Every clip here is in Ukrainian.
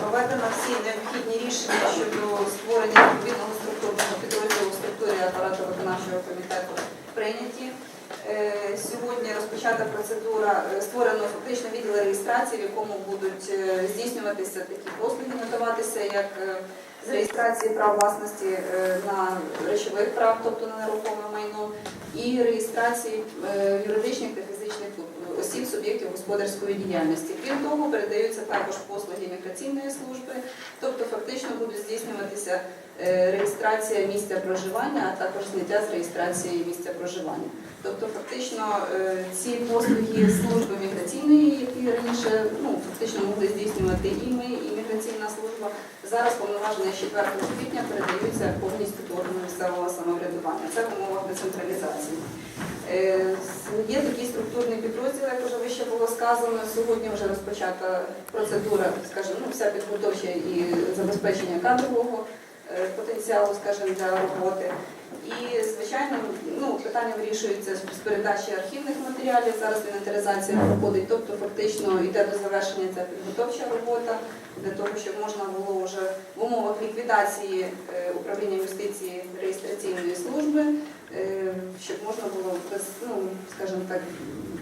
Проведено всі необхідні рішення щодо створення відповідного структурного підрозділу в структурі апарату виконавчого комітету прийняті. Е, Сьогодні розпочата процедура, е, створено фактично відділ реєстрації, в якому будуть е, здійснюватися такі послуги, надаватися як з реєстрації прав власності на речових прав, тобто на нерухоме майно, і реєстрації е, юридичних та фізичних осіб суб'єктів господарської діяльності. Крім того, передаються також послуги міграційної служби, тобто фактично буде здійснюватися е, реєстрація місця проживання, а також зняття з реєстрації місця проживання. Тобто, фактично, е, ці послуги служби міграційної, які раніше ну, фактично могли здійснювати і ми, і міграційна служба, зараз повноваження з 4 квітня передаються повністю до самоврядування. Це в умовах децентралізації. Е, Є такий структурний підрозділ, як вже вище було сказано. Сьогодні вже розпочата процедура, скажімо, ну, вся підготовча і забезпечення кадрового потенціалу, скажімо, для роботи. І, звичайно, ну, питання вирішується з передачі архівних матеріалів. Зараз інвентаризація проходить, тобто фактично йде до завершення ця підготовча робота для того, щоб можна було вже в умовах ліквідації е, управління юстиції реєстраційної служби, е, щоб можна було без, ну, скажімо так,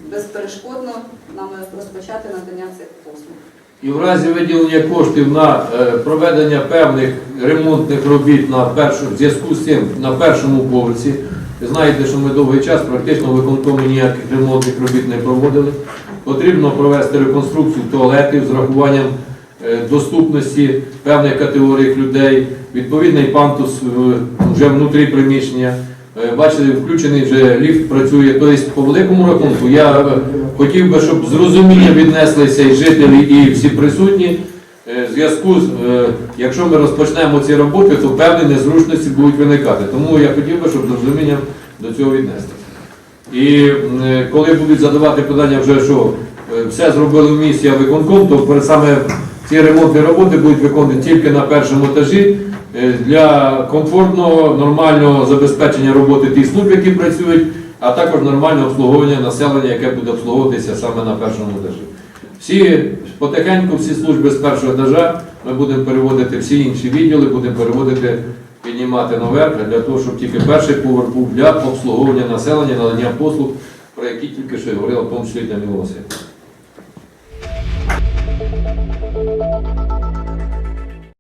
безперешкодно нам розпочати надання цих послуг. І в разі виділення коштів на е, проведення певних ремонтних робіт на першу, в зв'язку з цим на першому поверсі, ви знаєте, що ми довгий час практично в виконкомі ніяких ремонтних робіт не проводили. Потрібно провести реконструкцію туалетів з рахуванням е, доступності певних категорій людей, відповідний пантус е, вже внутрі приміщення. Е, Бачите, включений вже ліфт працює. Тобто, по великому рахунку, я е, хотів би, щоб з розумінням віднеслися і жителі, і всі присутні. Е, В зв'язку з, якщо ми розпочнемо ці роботи, то певні незручності будуть виникати. Тому я хотів би, щоб з розумінням до цього віднестися. І коли будуть задавати питання, вже що все зробили в місті, а виконком, то саме ці ремонтні роботи будуть виконані тільки на першому етажі е, для комфортного, нормального забезпечення роботи тих служб, які працюють, а також нормального обслуговування населення, яке буде обслуговуватися саме на першому етажі. Всі потихеньку, всі служби з першого етажа ми будемо переводити всі інші відділи, будемо переводити, піднімати наверх для того, щоб тільки перший поверх був для обслуговування населення, надання послуг, про які тільки що говорила, в тому числі для Мілосі. Thank you.